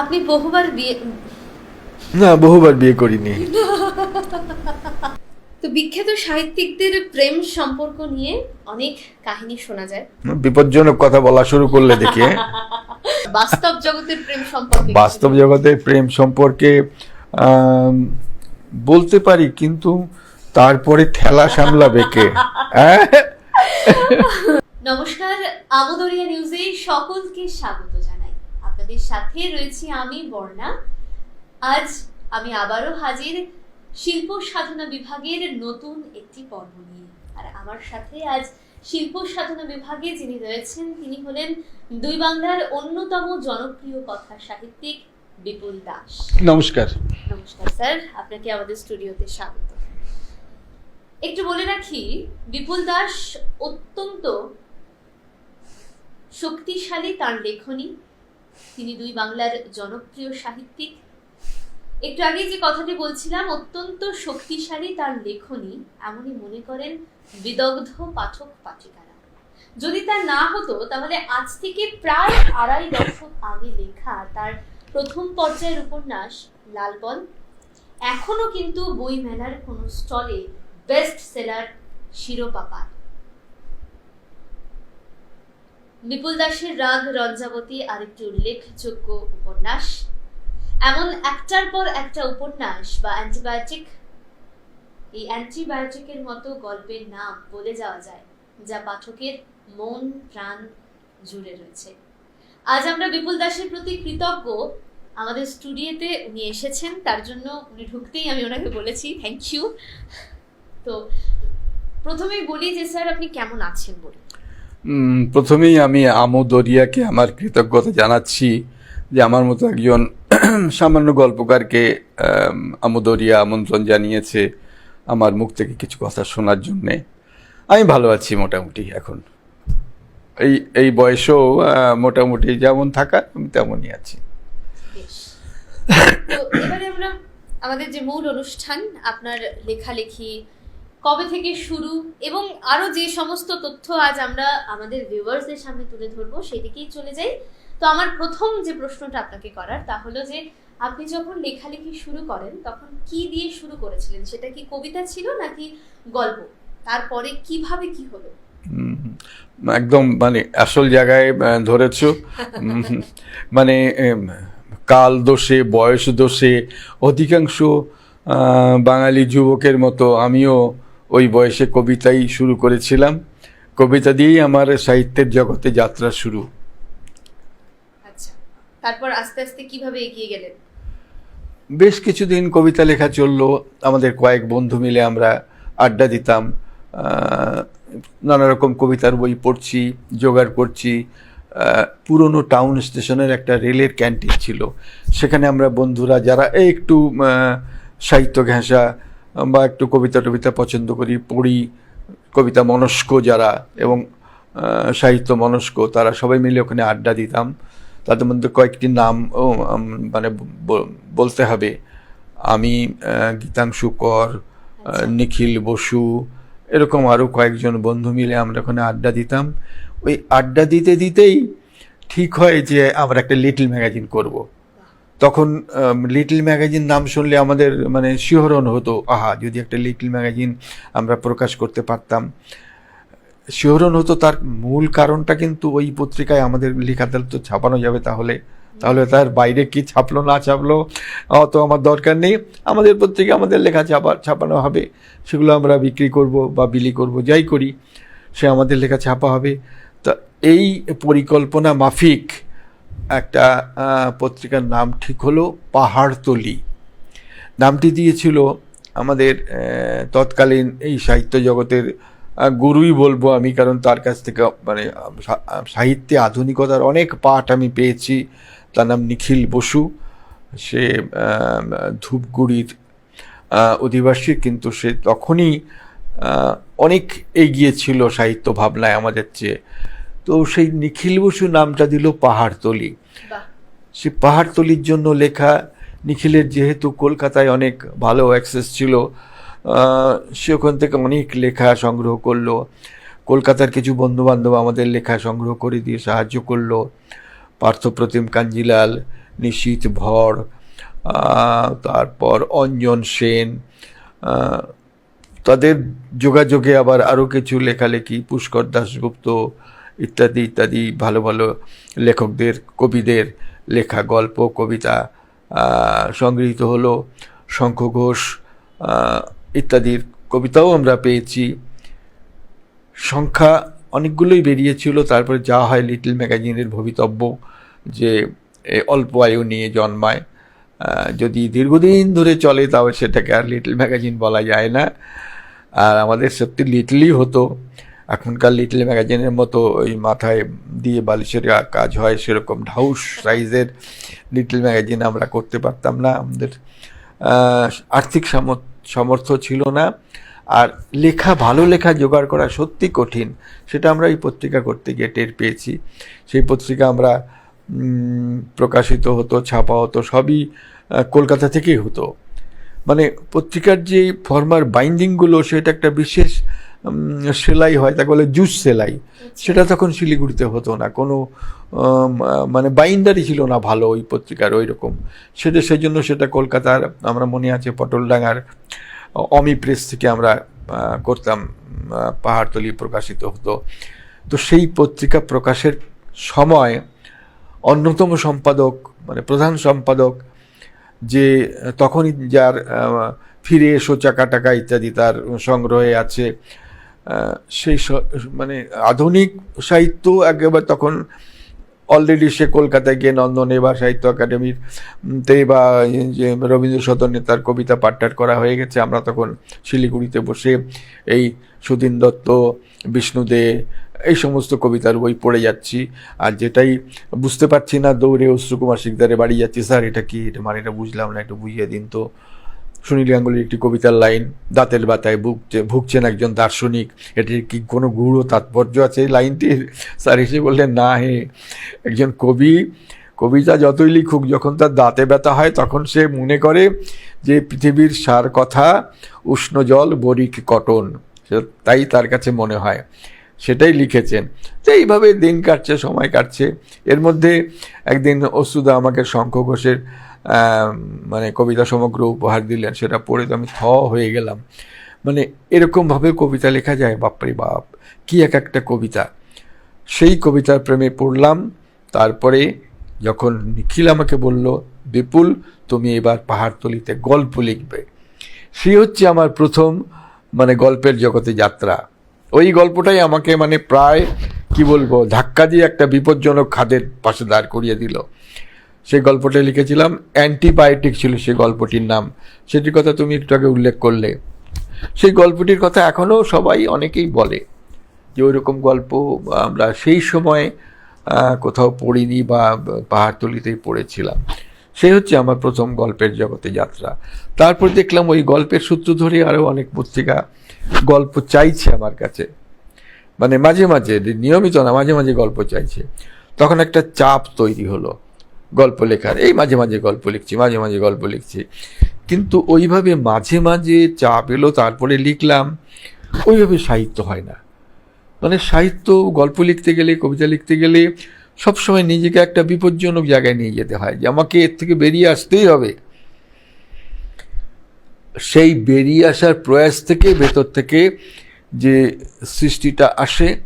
আপনি বহুবার বিয়ে না বহুবার বিয়ে করিনি। তো বিখ্যাত সাহিত্যিকদের প্রেম সম্পর্ক নিয়ে অনেক কাহিনী শোনা যায়। বিপজ্জনক কথা বলা শুরু করলে দেখি? বাস্তব জগতের প্রেম সম্পর্কে বাস্তব জগতে প্রেম সম্পর্কে বলতে পারি কিন্তু তারপরে ঠেলা সামলাবে কে? নমস্কার আমদরিয়া নিউজে সকলকে স্বাগত জানাই। আপনাদের সাথে রয়েছি আমি বর্ণা। আজ আমি আবারও হাজির শিল্প সাধনা বিভাগের নতুন একটি পর্ব নিয়ে। আর আমার সাথে আজ শিল্প সাধনা বিভাগে যিনি রয়েছেন তিনি হলেন দুই বাংলার অন্যতম জনপ্রিয় কথা সাহিত্যিক বিপুল দাস। নমস্কার। নমস্কার স্যার। আপনাকে আমাদের স্টুডিওতে স্বাগত। একটু বলে রাখি বিপুল দাস অত্যন্ত শক্তিশালী তার লেখনী তিনি দুই বাংলার জনপ্রিয় সাহিত্যিক। একটু আগে যে কথাটি বলছিলাম, অত্যন্ত শক্তিশালী তার লেখনী, এমনই মনে করেন বিদগ্ধ পাঠক পাঠিকারা। যদি তা না হতো, তাহলে আজ থেকে প্রায় আড়াই দশক আগে লেখা তার প্রথম পর্যায়ের উপন্যাস লালবল এখনও কিন্তু বই মেলার কোনো স্টলে বেস্ট সেলার শিরোপা পায়। বিপুল দাসের রাগ, রঞ্জাবতী আরেকটি উল্লেখযোগ্য উপন্যাস। এমন একটার পর একটা উপন্যাস বা অ্যান্টিবায়োটিক, এই অ্যান্টিবায়োটিকের মতো গল্পের নাম বলে যাওয়া যায়, যা পাঠকের মন, প্রাণ জুড়ে রয়েছে। আজ আমরা বিপুল দাসের প্রতি কৃতজ্ঞ। আমাদের স্টুডিওতে উনি এসেছেন, তার জন্য উনি ঢুকতেই আমি ওনাকে বলেছি থ্যাংক ইউ তো প্রথমেই বলি যে, স্যার, আপনি কেমন আছেন? বলে প্রথমেই আমি আমু দরিয়াকে আমার কৃতজ্ঞতা জানাচ্ছি যে আমার মতো একজন সামান্য গল্পকারকে আম, দরিয়া আমন্ত্রণ জানিয়েছে আমার মুখ থেকে কিছু কথা শোনার জন্যে। আমি ভালো আছি মোটামুটি এখন। এই এই বয়সেও মোটামুটি যেমন থাকা আমি তেমনই আছি। আমাদের যে মূল অনুষ্ঠান আপনার লেখালেখি কবে থেকে শুরু এবং আরও যে সমস্ত তথ্য আজ আমরা আমাদের ভিউয়ার্সদের সামনে তুলে ধরবো সেদিকেই চলে যাই। তো আমার প্রথম যে প্রশ্নটা আপনাকে করার তা হলো যে, আপনি যখন লেখালেখি শুরু করেন, তখন কি দিয়ে শুরু করেছিলেন? সেটা কি কবিতা ছিল নাকি গল্প? তারপরে কীভাবে কি হলো? একদম মানে আসল জায়গায় ধরেছ। মানে কাল দোষে, বয়স দোষে, অধিকাংশ বাঙালি যুবকের মতো আমিও ওই বয়সে কবিতাই শুরু করেছিলাম। কবিতা দিয়েই আমার সাহিত্যের জগতে যাত্রা শুরু। আচ্ছা তারপর আস্তে আস্তে কীভাবে এগিয়ে গেলেন? বেশ কিছুদিন কবিতা লেখা চলল আমাদের কয়েক বন্ধু মিলে আমরা আড্ডা দিতাম নানা রকম কবিতার বই পড়ছি জোগাড় করছি পুরনো টাউন স্টেশনের একটা রেলের ক্যান্টিন ছিল। সেখানে আমরা বন্ধুরা যারা একটু সাহিত্য ঘেঁষা বা একটু কবিতা টবিতা পছন্দ করি পড়ি কবিতা মনস্ক যারা এবং সাহিত্য মনস্ক তারা সবাই মিলে ওখানে আড্ডা দিতাম তাদের মধ্যে কয়েকটি নাম মানে বলতে হবে আমি গীতাংশু কর আচ্ছা। নিখিল বসু এরকম আরও কয়েকজন বন্ধু মিলে আমরা ওখানে আড্ডা দিতাম ওই আড্ডা দিতে দিতেই ঠিক হয় যে আমরা একটা লিটল ম্যাগাজিন করব। তখন লিটল ম্যাগাজিন নাম শুনলে আমাদের মানে শিহরণ হতো। আহা, যদি একটা লিটল ম্যাগাজিন আমরা প্রকাশ করতে পারতাম। শিহরণ হতো তার মূল কারণটা কিন্তু ওই পত্রিকায় আমাদের লেখাটা তো ছাপানো যাবে তাহলে। তাহলে তার বাইরে কি ছাপলো, না ছাপলো অত আমার দরকার নেই। আমাদের পত্রিকা আমাদের লেখা ছাপা, ছাপানো হবে। সেগুলো আমরা বিক্রি করব বা বিলি করব, যাই করি, সে আমাদের লেখা ছাপা হবে। তা এই পরিকল্পনা মাফিক একটা পত্রিকার নাম ঠিক হলো পাহাড়তলি। নামটি দিয়েছিল আমাদের তৎকালীন এই সাহিত্য জগতের গুরুই বলব আমি, কারণ তার কাছ থেকে মানে সাহিত্যে আধুনিকতার অনেক পাঠ আমি পেয়েছি। তার নাম নিখিল বসু। সে ধূপগুড়ির অধিবাসী, কিন্তু সে তখনই অনেক এগিয়ে ছিল সাহিত্য ভাবনায় আমাদের চেয়ে। তো সেই নিখিল বসু নামটা দিল পাহাড়তলি। সে পাহাড়তলির জন্য লেখা নিখিলের যেহেতু কলকাতায় অনেক ভালো অ্যাক্সেস ছিল সে ওখান থেকে অনেক লেখা সংগ্রহ করল। কলকাতার কিছু বন্ধুবান্ধব আমাদের লেখা সংগ্রহ করে দিয়ে সাহায্য করল। পার্থপ্রতিম কাঞ্জিলাল নিশীত ভর তারপর অঞ্জন সেন তাদের যোগাযোগে আবার আরও কিছু লেখালেখি পুষ্কর দাশগুপ্ত ইত্যাদি ইত্যাদি ভালো ভালো লেখকদের, কবিদের লেখা গল্প, কবিতা সংগৃহীত হলো শঙ্খ ঘোষ ইত্যাদির কবিতাও আমরা পেয়েছি। সংখ্যা অনেকগুলোই বেরিয়েছিল, তারপরে যা হয় লিটল ম্যাগাজিনের ভবিতব্য যে অল্প আয়ু নিয়ে জন্মায়। যদি দীর্ঘদিন ধরে চলে, তাহলে সেটাকে আর লিটল ম্যাগাজিন বলা যায় না। আর আমাদের সত্যি লিটলই হতো। এখনকার লিটল ম্যাগাজিনের মতো ওই মাথায় দিয়ে বালিশের কাজ হয় সেরকম ঢাউস সাইজের লিটল ম্যাগাজিন আমরা করতে পারতাম না। আমাদের আর্থিক সামর্থ্য ছিল না। আর লেখা, ভালো লেখা জোগাড় করা সত্যি কঠিন, সেটা আমরা এই পত্রিকা করতে গিয়ে টের পেয়েছি। সেই পত্রিকা আমরা প্রকাশিত হতো, ছাপা হতো, সবই কলকাতা থেকেই হতো। মানে পত্রিকার যে ফর্মার বাইন্ডিংগুলো সেটা একটা বিশেষ সেলাই হয়, তাকে বলে জুস সেলাই। সেটা তখন শিলিগুড়িতে হতো না। কোনো মানে বাইন্ডারই ছিল না ভালো ওই পত্রিকার ওই রকম সেটা সেই জন্য সেটা কলকাতার, আমরা মনে আছে পটলডাঙ্গার, অমি প্রেস থেকে আমরা করতাম পাহাড়তলি প্রকাশিত হতো। তো সেই পত্রিকা প্রকাশের সময় অন্যতম সম্পাদক মানে প্রধান সম্পাদক, যে তখনই যার ফিরে এসো চাকা টাকা ইত্যাদি তার সংগ্রহে আছে। সেই মানে আধুনিক সাহিত্য একেবারে তখন অলরেডি সে কলকাতায় গিয়ে নন্দনে বা সাহিত্য একাডেমির বা যে রবীন্দ্র সদনে তার কবিতা পাঠটাট করা হয়ে গেছে। আমরা তখন শিলিগুড়িতে বসে এই সুধীন দত্ত, বিষ্ণু দে এই সমস্ত কবিতার বই পড়ে যাচ্ছি। আর যেটাই বুঝতে পারছি না, দৌড়ে অশ্রুকুমার শিকদারে বাড়ি যাচ্ছি, স্যার, এটা কি? এটা মানে এটা বুঝলাম না, একটু বুঝিয়ে দিন তো। সুনীল গাঙ্গুলির একটি কবিতার লাইন, দাঁতের বাতায় ভুগছে ভুগছেন একজন দার্শনিক। এটির কি কোনো গূঢ় তাৎপর্য আছে এই লাইনটির? স্যার এসে বললেন, না হে। একজন কবি, কবিতা যতই লিখুক, যখন তার দাঁতে ব্যথা হয়, তখন সে মনে করে যে পৃথিবীর সার কথা উষ্ণ জল, বরিক কটন। তাই তার কাছে মনে হয়। সেটাই লিখেছেন। তো এইভাবে দিন কাটছে, সময় কাটছে। এর মধ্যে একদিন অসুদা আমাকে শঙ্খ ঘোষের মানে কবিতা সমগ্র উপহার দিলেন, সেটা পড়ে তো আমি থ হয়ে গেলাম। মানে এরকমভাবে কবিতা লেখা যায়, বাপরে বাপ, কি এক একটা কবিতা। সেই কবিতার প্রেমে পড়লাম, তারপরে যখন নিখিল আমাকে বলল, বিপুল, তুমি এবার পাহাড়তলিতে গল্প লিখবে। সে হচ্ছে আমার প্রথম মানে গল্পের জগতে যাত্রা। ওই গল্পটাই আমাকে মানে প্রায়, কি বলব, ধাক্কা দিয়ে একটা বিপজ্জনক খাদের পাশে দাঁড় করিয়ে দিল। সেই গল্পটা লিখেছিলাম। অ্যান্টিবায়োটিক ছিল সেই গল্পটির নাম। সেটির কথা তুমি একটু আগে উল্লেখ করলে। সেই গল্পটির কথা এখনও সবাই অনেকেই বলে যে ওইরকম গল্প আমরা সেই সময় কোথাও পড়িনি বা পাহাড়তলিতেই পড়েছিলাম। সেই হচ্ছে আমার প্রথম গল্পের জগতে যাত্রা। তারপর দেখলাম ওই গল্পের সূত্র ধরে আরও অনেক পত্রিকা গল্প চাইছে আমার কাছে। মানে মাঝে মাঝে, নিয়মিত না, মাঝে মাঝে গল্প চাইছে। তখন একটা চাপ তৈরি হলো। গল্প লেখার এই মাঝে মাঝে গল্প লিখছি মাঝে মাঝে গল্প লিখছি। কিন্তু ওইভাবে মাঝে মাঝে চাপ এলো তারপরে লিখলাম ওইভাবে সাহিত্য হয় না। মানে সাহিত্য গল্প লিখতে গেলে কবিতা লিখতে গেলে সবসময় নিজেকে একটা বিপজ্জনক জায়গায় নিয়ে যেতে হয় যে আমাকে এর থেকে বেরিয়ে আসতেই হবে। সেই বেরিয়ে আসার প্রয়াস থেকে ভেতর থেকে যে সৃষ্টিটা আসে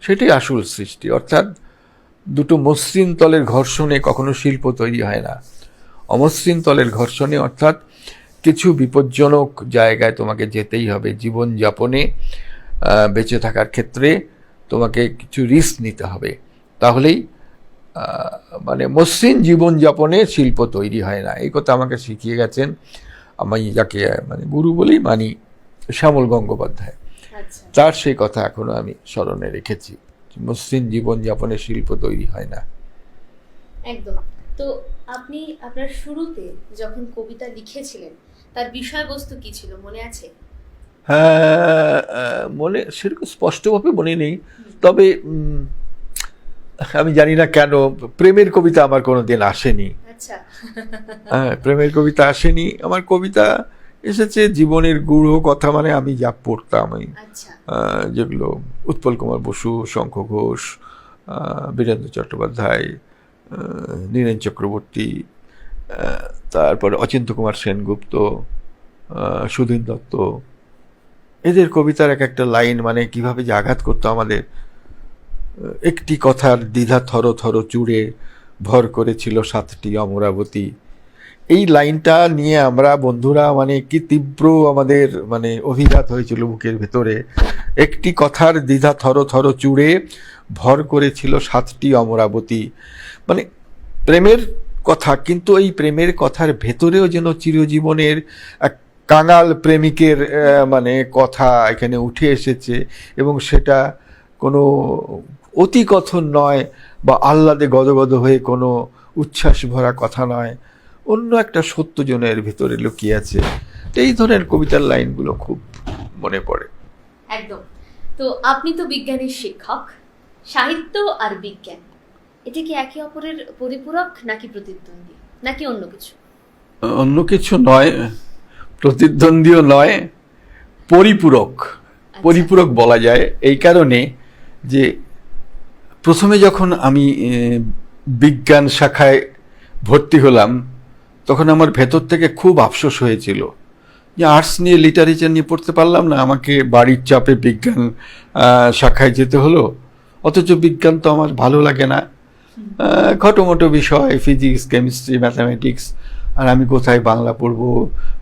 সেটাই আসল সৃষ্টি। অর্থাৎ দুটো মসৃণ তলের ঘর্ষণে কখনো শিল্প তৈরি হয় না। অমসৃণ তলের ঘর্ষণে অর্থাৎ কিছু বিপজ্জনক জায়গায় তোমাকে যেতেই হবে। জীবনযাপনে বেঁচে থাকার ক্ষেত্রে তোমাকে কিছু রিস্ক নিতে হবে। তাহলেই মানে মসৃণ জীবনযাপনে শিল্প তৈরি হয় না। এই কথা আমাকে শিখিয়ে গেছেন আমি যাকে মানে গুরু বলেই মানি শ্যামল গঙ্গোপাধ্যায়। আচ্ছা। তার সেই কথা এখনও আমি স্মরণে রেখেছি। মসৃণ জীবনযাপনে শিল্প তৈরি হয় না। একদম। তো আপনি আপনার শুরুতে যখন কবিতা লিখেছিলেন তার বিষয়বস্তু কি ছিল? মনে আছে? হ্যাঁ মনে সেরকম স্পষ্টভাবে মনে নেই। তবে আমি জানি না কেন প্রেমের কবিতা আমার কোনো দিন আসেনি। আচ্ছা। হ্যাঁ প্রেমের কবিতা আসেনি। আমার কবিতা এসেছে জীবনের গূঢ় কথা মানে আমি যা পড়তাম এই আচ্ছা। যেগুলো উৎপল কুমার বসু শঙ্খ ঘোষ বীরেন্দ্র চট্টোপাধ্যায় নীরেন চক্রবর্তী তারপরে অচিন্ত কুমার সেনগুপ্ত সুধীন দত্ত। এদের কবিতার এক একটা লাইন মানে কীভাবে যে আঘাত করতো আমাদের। একটি কথার দ্বিধা থর থর চূড়ে ভর করেছিল সাতটি অমরাবতী। এই লাইনটা নিয়ে আমরা বন্ধুরা মানে কি তীব্র আমাদের মানে অভিঘাত হয়েছিল বুকের ভেতরে। একটি কথার দ্বিধা থর থর চুড়ে ভর করেছিল সাতটি অমরাবতী। মানে প্রেমের কথা, কিন্তু এই প্রেমের কথার ভেতরেও যেন চিরজীবনের এক কাঙাল প্রেমিকের মানে কথা এখানে উঠে এসেছে এবং সেটা কোনো অতি কথন নয় বা আহ্লাদে গদগদ হয়ে কোনো উচ্ছ্বাস ভরা কথা নয়। অন্য একটা সত্যজনের ভিতরে লুকিয়ে আছে। এই ধরনের কবিতার লাইনগুলো খুব মনে পড়ে। একদম। তো আপনি তো বিজ্ঞানের শিক্ষক সাহিত্য আর বিজ্ঞান। এটা কি একে অপরের পরিপূরক নাকি প্রতিদ্বন্দ্বী নাকি অন্য কিছু? অন্য কিছু নয় প্রতিদ্বন্দ্বীও নয় পরিপূরক। পরিপূরক বলা যায় এই কারণে যে প্রথমে যখন আমি বিজ্ঞান শাখায় ভর্তি হলাম তখন আমার ভেতর থেকে খুব আফসোস হয়েছিল যে আর্টস নিয়ে লিটারেচার নিয়ে পড়তে পারলাম না, আমাকে বাড়ির চাপে বিজ্ঞান শাখায় যেতে হলো। অথচ বিজ্ঞান তো আমার ভালো লাগে না। খটোমটো বিষয় ফিজিক্স কেমিস্ট্রি ম্যাথামেটিক্স আর আমি কোথায় বাংলা পড়ব,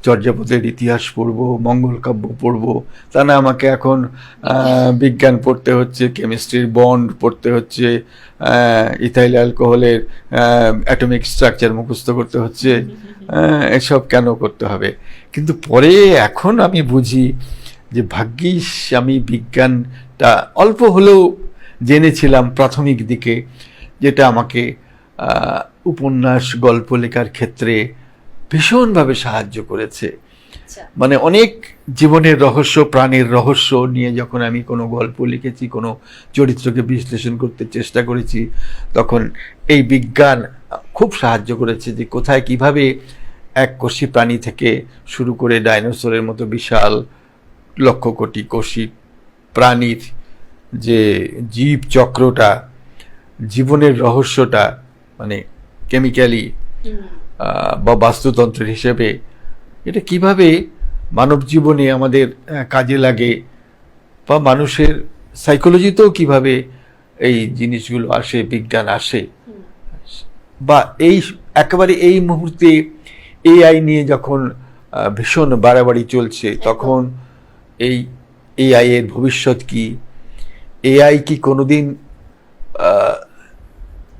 চর্যাপদের ইতিহাস পড়ব, মঙ্গল কাব্য পড়ব? তা না, আমাকে এখন বিজ্ঞান পড়তে হচ্ছে, কেমিস্ট্রির বন্ড পড়তে হচ্ছে ইথাইল অ্যালকোহলের অ্যাটমিক স্ট্রাকচার মুখস্থ করতে হচ্ছে এসব কেন করতে হবে? কিন্তু পরে এখন আমি বুঝি যে ভাগ্যিস আমি বিজ্ঞানটা অল্প হলেও জেনেছিলাম প্রাথমিক দিকে, যেটা আমাকে উপন্যাস, গল্প লেখার ক্ষেত্রে ভীষণভাবে সাহায্য করেছে। আচ্ছা। মানে অনেক জীবনের রহস্য প্রাণের রহস্য নিয়ে যখন আমি কোনো গল্প লিখেছি কোনো চরিত্রকে বিশ্লেষণ করতে চেষ্টা করেছি তখন এই বিজ্ঞান খুব সাহায্য করেছে যে কোথায় কীভাবে এক কোষি প্রাণী থেকে শুরু করে ডাইনোসরের মতো বিশাল লক্ষ কোটি কোষি প্রাণীর যে জীব চক্রটা জীবনের রহস্যটা মানে কেমিক্যালি বা বাস্তুতন্ত্রের হিসেবে এটা কীভাবে মানব জীবনে আমাদের কাজে লাগে বা মানুষের সাইকোলজিতেও কীভাবে এই জিনিসগুলো আসে বিজ্ঞান আসে? বা এই একেবারে এই মুহূর্তে এআই নিয়ে যখন ভীষণ বাড়াবাড়ি চলছে তখন এই এআই এর ভবিষ্যৎ কি? এআই কি কোনোদিন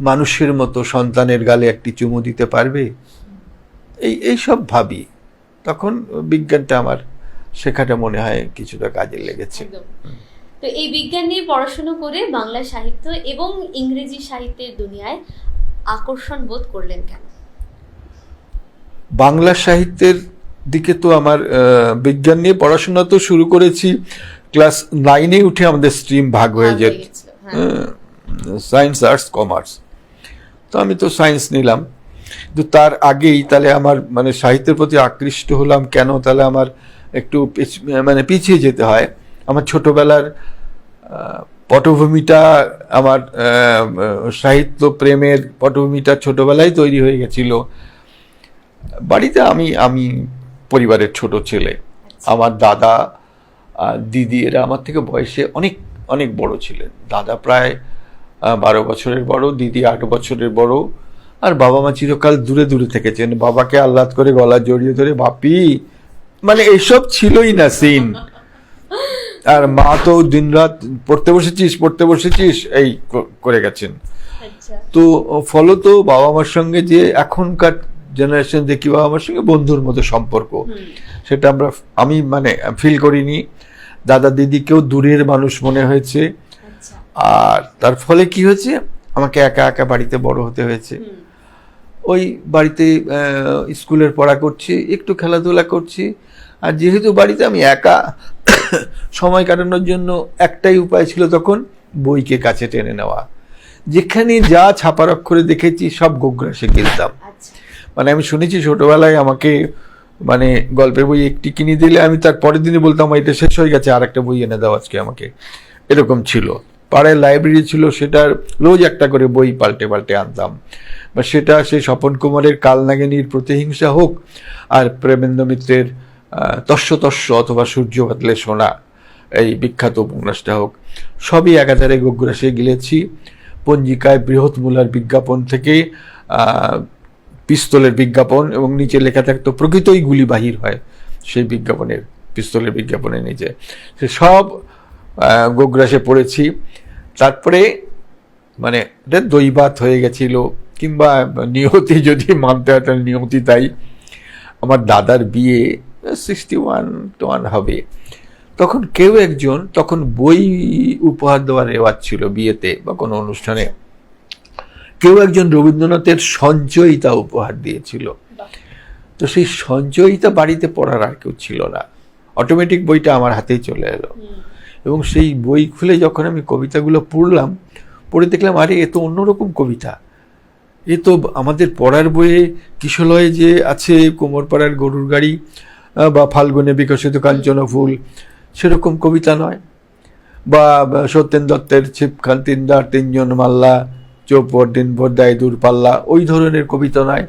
মানুষের মতো সন্তানের গালে একটি চুমু দিতে পারবে? এই এই সব ভাবি। তখন বিজ্ঞানটা আমার শেখাটা মনে হয় কিছুটা কাজে লেগেছে। তো এই বিজ্ঞান নিয়ে পড়াশোনা করে বাংলা সাহিত্য এবং ইংরেজি সাহিত্যের দুনিয়ায় আকর্ষণ বোধ করলেন কেন? বাংলা সাহিত্যের দিকে তো আমার বিজ্ঞান নিয়ে পড়াশোনা তো শুরু করেছি। ক্লাস নাইনে উঠে আমাদের স্ট্রিম ভাগ হয়ে যেত। হ্যাঁ। Science arts commerce. তো আমি তো সায়েন্স নিলাম। কিন্তু তার আগেই তাহলে আমার মানে সাহিত্যের প্রতি আকৃষ্ট হলাম কেন? তাহলে আমার একটু মানে পিছিয়ে যেতে হয়। আমার ছোটবেলার পটভূমিটা আমার সাহিত্য প্রেমের পটভূমিটা ছোটবেলায় তৈরি হয়ে গেছিল। বাড়িতে আমি আমি পরিবারের ছোট ছেলে। আমার দাদা আর দিদি এরা আমার থেকে বয়সে অনেক অনেক বড় ছিলেন। দাদা প্রায় বারো বছরের বড় দিদি আট বছরের বড় আর বাবা মা চিরকাল দূরে দূরে থেকেছেন। বাবাকে আহ্লাদ করে গলা জড়িয়ে ধরে বাপি মানে এসব ছিলই না সিন। আর মা তো দিনরাত পড়তে বসেছিস পড়তে বসেছিস এই করে গেছেন। আচ্ছা। তো ফলত বাবা মার সঙ্গে যে এখনকার জেনারেশন দেখি বাবা মার সঙ্গে বন্ধুর মতো সম্পর্ক। সেটা আমরা আমি মানে ফিল করিনি। দাদা দিদিকেও দূরের মানুষ মনে হয়েছে। আর তার ফলে কি হয়েছে? আমাকে একা একা বাড়িতে বড় হতে হয়েছে। ওই বাড়িতে স্কুলের পড়া করছি একটু খেলাধুলা করছি। আর যেহেতু বাড়িতে আমি একা সময় কাটানোর জন্য একটাই উপায় ছিল তখন বইকে কাছে টেনে নেওয়া। যেখানে যা ছাপার অক্ষরে দেখেছি সব গোগ্রাসে গিলতাম। আচ্ছা। মানে আমি শুনেছি ছোটবেলায় আমাকে মানে গল্পের বই একটি কিনে দিলে আমি তার পরের দিনে বলতাম এটা শেষ হয়ে গেছে আর একটা বই এনে দাও আজকে আমাকে। এরকম ছিল। পাড়ায় লাইব্রেরি ছিল, সেটার রোজ একটা করে বই পাল্টে পাল্টে আনতাম। বা সেটা সেই স্বপন কুমারের কালনাগিনীর প্রতিহিংসা হোক, আর প্রেমেন্দ্র মিত্রের তস্য তস্য অথবা সূর্য বাতলে সোনা, এই বিখ্যাত উপন্যাসটা হোক। সবই একাধারে গোগ্রাসে গিলেছি। পঞ্জিকায় বৃহৎ মূলার বিজ্ঞাপন থেকে পিস্তলের বিজ্ঞাপন এবং নিচে লেখা থাকতো, প্রকৃতই গুলি বাহির হয় সেই বিজ্ঞাপনের, পিস্তলের বিজ্ঞাপনের নিচে। সে সব গোগ্রাসে পড়েছি। তারপরে মানে এটা দৈবাত হয়ে গেছিল, কিংবা নিয়তি যদি মানতে হয় তাহলে নিয়তি তাই। আমার দাদার বিয়ে সিক্সটি ওয়ান ওয়ান হবে। তখন কেউ একজন, তখন বই উপহার দেওয়ার রেওয়াজ ছিল বিয়েতে বা কোনো অনুষ্ঠানে। কেউ একজন রবীন্দ্রনাথের সঞ্চয়িতা উপহার দিয়েছিল। তো সেই সঞ্চয়িতা বাড়িতে পড়ার আর কেউ ছিল না। অটোমেটিক বইটা আমার হাতেই চলে এলো। এবং সেই বই খুলে যখন আমি কবিতাগুলো পড়লাম, পড়ে দেখলাম, আরে, এ তো অন্যরকম কবিতা। এ তো আমাদের পড়ার বইয়ে কিশলয়ে যে আছে কোমরপাড়ার গরুর গাড়ি বা ফাল্গুনে বিকশিত কাঞ্চন ফুল, সেরকম কবিতা নয়। বা সত্যেন দত্তের ছিপখান তিনদার তিনজন মাল্লা চোপর দিন ভোর দেয় দূরপাল্লা ওই ধরনের কবিতা নয়।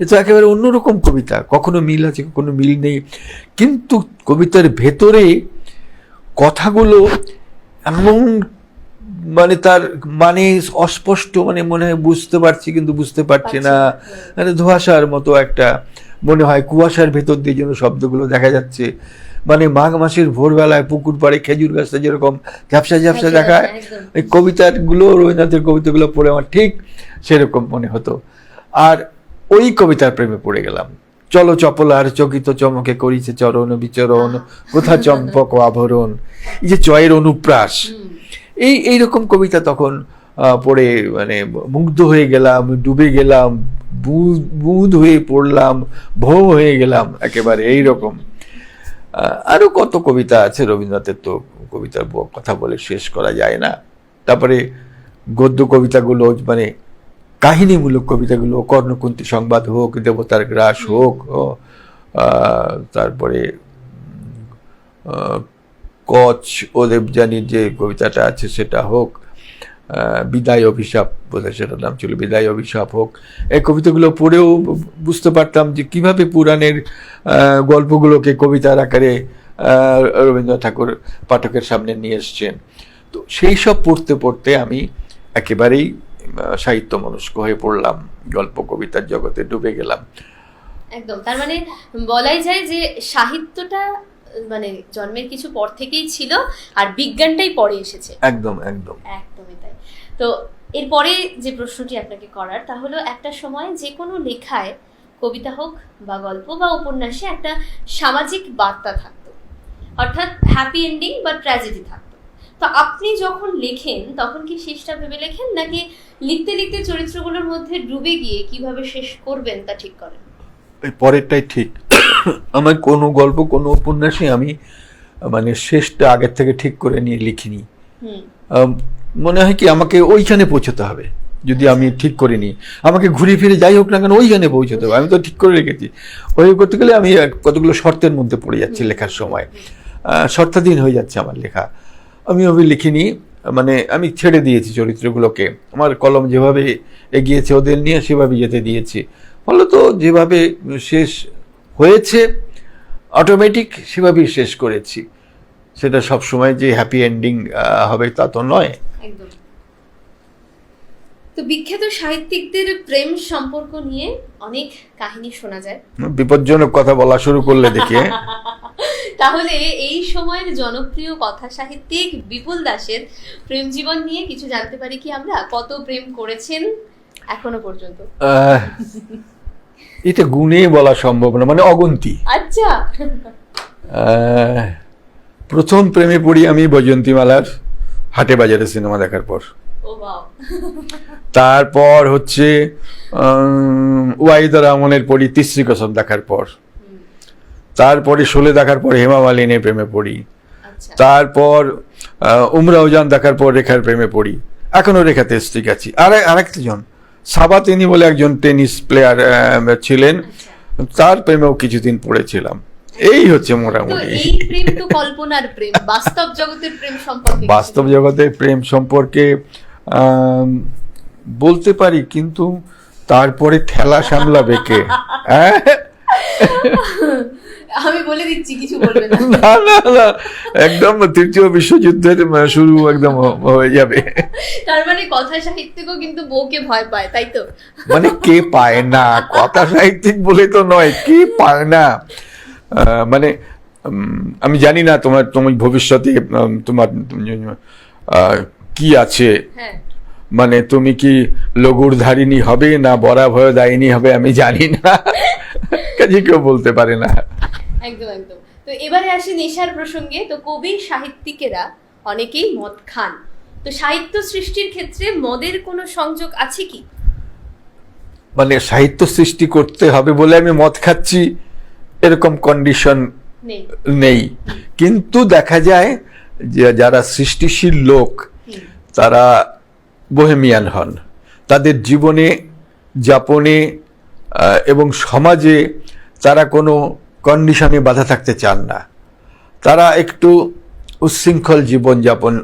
এ তো একেবারে অন্যরকম কবিতা, কখনো মিল আছে, কখনো মিল নেই। কিন্তু কবিতার ভেতরে কথাগুলো এমন মানে তার মানে অস্পষ্ট মানে মনে হয় বুঝতে পারছি কিন্তু বুঝতে পারছি না। মানে ধোঁয়াশার মতো একটা মনে হয় কুয়াশার ভেতর দিয়ে যেন শব্দগুলো দেখা যাচ্ছে। মানে মাঘ মাসের ভোরবেলায় পুকুর পাড়ে খেজুর গাছটা যেরকম ঝাপসা ঝাপসা দেখায়। এই কবিতাগুলো রবীন্দ্রনাথের কবিতাগুলো পড়ে আমার ঠিক সেরকম মনে হতো। আর ওই কবিতার প্রেমে পড়ে গেলাম। চলো চপলার চকিত চমকে করিছে চরণ বিচরণ কোথা চম্পক আভরণ। এই যে চয়ের অনুপ্রাস, এই, এইরকম কবিতা তখন পড়ে মানে মুগ্ধ হয়ে গেলাম, ডুবে গেলাম বুঁদ হয়ে পড়লাম ভৌ হয়ে গেলাম, একেবারে এই রকম আরও কত কবিতা আছে রবীন্দ্রনাথের তো কবিতার কথা বলে শেষ করা যায় না। তারপরে গদ্য কবিতাগুলো মানে কাহিনীমূলক কবিতাগুলো কর্ণকুন্তি সংবাদ হোক দেবতার গ্রাস হোক তারপরে কচ ও দেবযানীর যে কবিতাটা আছে সেটা হোক বিদায় অভিশাপ বোধহয় সেটার নাম ছিল বিদায় অভিশাপ হোক এই কবিতাগুলো পড়েও বুঝতে পারতাম যে কীভাবে পুরাণের গল্পগুলোকে কবিতার আকারে রবীন্দ্রনাথ ঠাকুর পাঠকের সামনে নিয়ে এসছেন। তো সেই সব পড়তে পড়তে আমি একেবারেই সাহিত্য মনস্ক হয়ে পড়লাম গল্প কবিতার জগতে ডুবে গেলাম। একদম। তার মানে বলাই যায় যে সাহিত্যটা মানে জন্মের কিছু পর থেকেই ছিল আর বিজ্ঞানটাই পরে এসেছে। একদম একদম। একদমই তাই। তো এরপরে যে প্রশ্নটি আপনাকে করার তা হলো একটা সময় যে কোনো লেখায় কবিতা হোক বা গল্প বা উপন্যাসে একটা সামাজিক বার্তা থাকতো। অর্থাৎ হ্যাপি এন্ডিং বা ট্র্যাজেডি থাকতো। তো আপনি যখন লেখেন তখন কি শেষটা ভেবে লেখেন? নাকি লিখতে লিখতে চরিত্রগুলোর মধ্যে ডুবে গিয়ে কীভাবে শেষ করবেন তা ঠিক করেন? এই পরেরটাই ঠিক। আমার কোনো গল্প কোনো উপন্যাসে আমি মানে শেষটা আগের থেকে ঠিক করে নিয়ে লিখিনি। মনে হয় কি আমাকে ওইখানে পৌঁছতে হবে যদি আমি ঠিক করে নিই। আমাকে ঘুরে ফিরে যাই হোক না কেন ওইখানে পৌঁছতে হবে। আমি তো ঠিক করে রেখেছি। ওই করতে গেলে আমি কতগুলো শর্তের মধ্যে পড়ে যাচ্ছি লেখার সময়। শর্তাধীন হয়ে যাচ্ছে আমার লেখা। আমি ওভাবে লিখিনি মানে আমি ছেড়ে দিয়েছি চরিত্রগুলোকে। আমার কলম যেভাবে এগিয়েছে, ওদের নিয়ে সেভাবে যেতে দিয়েছি। ফলে তো যেভাবে শেষ হয়েছে অটোমেটিক সেভাবেই শেষ করেছি। সেটা সব সময় যে হ্যাপি এন্ডিং হবে তা তো নয়। তো বিখ্যাত সাহিত্যিকদের প্রেম সম্পর্ক নিয়ে অনেক কাহিনী শোনা যায়। বিপজ্জনক কথা বলা শুরু করলে দেখি? তাহলে এই সময়ের জনপ্রিয় কথা সাহিত্যিক বিপুল দাসের প্রেম জীবন নিয়ে কিছু জানতে পারি কি আমরা? কত প্রেম করেছেন এখনও পর্যন্ত? এটা গুণে বলা সম্ভব না মানে অগন্তি। আচ্ছা। প্রথম প্রেমে পড়ি আমি বৈজন্তীমালার হাটে বাজারে সিনেমা দেখার পর। তারপর হচ্ছে ওয়াহিদা রহমানের পড়ি তিশ্রী কসম দেখার পর। তারপরে শোলে দেখার পর হেমা মালিনীর প্রেমে পড়ি। আচ্ছা। তারপর উমরা উজান দেখার পর রেখার প্রেমে পড়ি। এখনও রেখাতে স্ত্রীক আছি। আর আরেকটা জন সাবা তিনি বলে একজন টেনিস প্লেয়ার ছিলেন। আচ্ছা। তার প্রেমেও কিছুদিন পড়েছিলাম। এই হচ্ছে মোটামুটি। বাস্তব জগতের প্রেম সম্পর্কে বলতে পারি কিন্তু তারপরে ঠেলা সামলাবে কে? হ্যাঁ? আমি বলে দিচ্ছি কিছু বলবে না। না না একদম তৃতীয় বিশ্বযুদ্ধের শুরু একদম হয়ে যাবে। তার মানে কথা সাহিত্যিকও কিন্তু বউকে ভয় পায় তাই তো? মানে কে পায় না? কথা সাহিত্যিক বলে তো নয় কে পায় না? মানে আমি জানি না তোমার তুমি ভবিষ্যতে তোমার আহ, কি আছে? হ্যাঁ। মানে তুমি কি লঘুর ধারিণী হবে না বরা ভয় দায়িনী হবে আমি জানি না। কাজে কেউ বলতে পারে না। একদম একদম। তো এবারে আসি নেশার প্রসঙ্গে। তো কবি সাহিত্যিকেরা অনেকেই মদ খান। তো সাহিত্য সৃষ্টির ক্ষেত্রে মদের কোনো সংযোগ আছে কি? মানে সাহিত্য সৃষ্টি করতে হবে বলে আমি মদ খাচ্ছি এরকম কন্ডিশন নেই। নেই। কিন্তু দেখা যায় যে যারা সৃষ্টিশীল লোক তারা বোহেমিয়ান হন। তাদের জীবনে, যাপনে এবং সমাজে তারা কোনো কন্ডিশনে বাধা থাকতে চান না। তারা একটু উচ্ছৃঙ্খল জীবনযাপন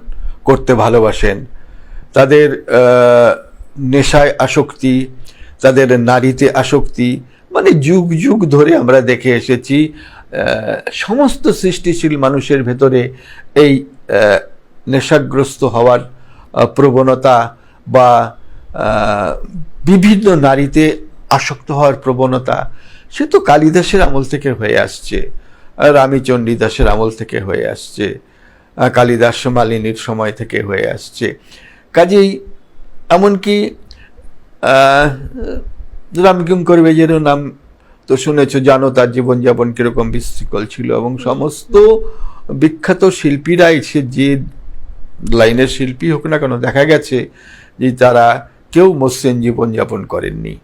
করতে ভালোবাসেন। তাদের নেশায় আসক্তি, তাদের নারীতে আসক্তি মানে যুগ যুগ ধরে আমরা দেখে এসেছি সমস্ত সৃষ্টিশীল মানুষের ভেতরে এই নেশাগ্রস্ত হওয়ার প্রবণতা বা বিভিন্ন নারীতে আসক্ত হওয়ার প্রবণতা, সে তো কালিদাসের আমল থেকে হয়ে আসছে রামীচণ্ডী দাসের আমল থেকে হয়ে আসছে কালিদাস মালিনীর সময় থেকে হয়ে আসছে। কাজেই এমনকি রামকিঙ্কর বেজেরও নাম তো শুনেছ, জানো তার জীবনযাপন কীরকম বিশৃঙ্খল ছিল এবং সমস্ত বিখ্যাত শিল্পীরাই সে যে লাইনের শিল্পী হোক না কেন দেখা গেছে যে তারা কেউ মসৃণ জীবনযাপন করেননি।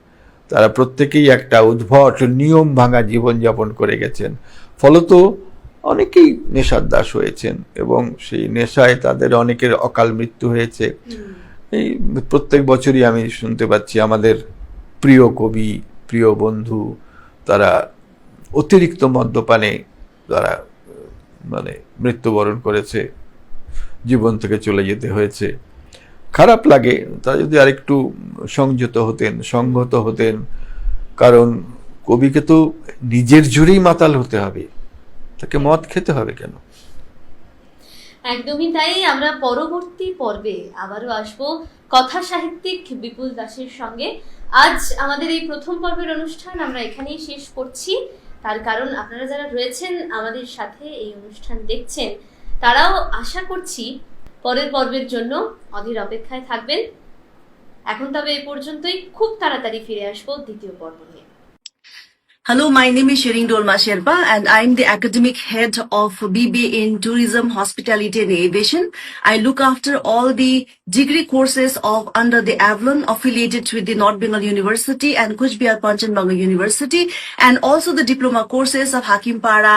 তারা প্রত্যেকেই একটা উদ্ভট নিয়ম ভাঙা জীবনযাপন করে গেছেন। ফলত অনেকেই নেশার দাস হয়েছেন এবং সেই নেশায় তাদের অনেকের অকাল মৃত্যু হয়েছে। এই প্রত্যেক বছরই আমি শুনতে পাচ্ছি আমাদের প্রিয় কবি প্রিয় বন্ধু তারা অতিরিক্ত মদ্যপানে তারা মানে মৃত্যুবরণ করেছে। জীবন থেকে চলে যেতে হয়েছে। খারাপ লাগে তারা যদি আরেকটু সংযত হতেন, সংহত হতেন, কারণ কবিকে তো নিজের জুড়েই মাতাল হতে হবে। তাকে মদ খেতে হবে কেন? একদমই তাই, আমরা পরবর্তী পর্বে আবারও আসব কথা সাহিত্যিক বিপুল দাসের সঙ্গে। আজ আমাদের এই প্রথম পর্বের অনুষ্ঠান আমরা এখানেই শেষ করছি। তার কারণ আপনারা যারা রয়েছেন আমাদের সাথে এই অনুষ্ঠান দেখছেন তারাও আশা করছি পরের পর্বের জন্য অধীর অপেক্ষায় থাকবেন এখন তবে এ পর্যন্তই খুব তাড়াতাড়ি ফিরে আসব দ্বিতীয় পর্ব নিয়ে Hello, my name is Shirin Dolma Sherpa and I'm the academic head of BBA in Tourism, Hospitality and Aviation. I look after all the degree courses of under the Avalon affiliated with the North Bengal University and Kuch Bihar Panchanbanga University and also the diploma courses of Hakim Para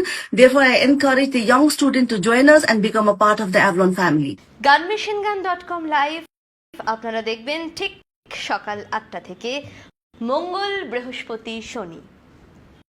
Therefore, I encourage the young student to join us and become a part of the Avalon family. gunmachinegun.com live আপনারা দেখবেন ঠিক সকাল আটটা থেকে মঙ্গল বৃহস্পতি শনি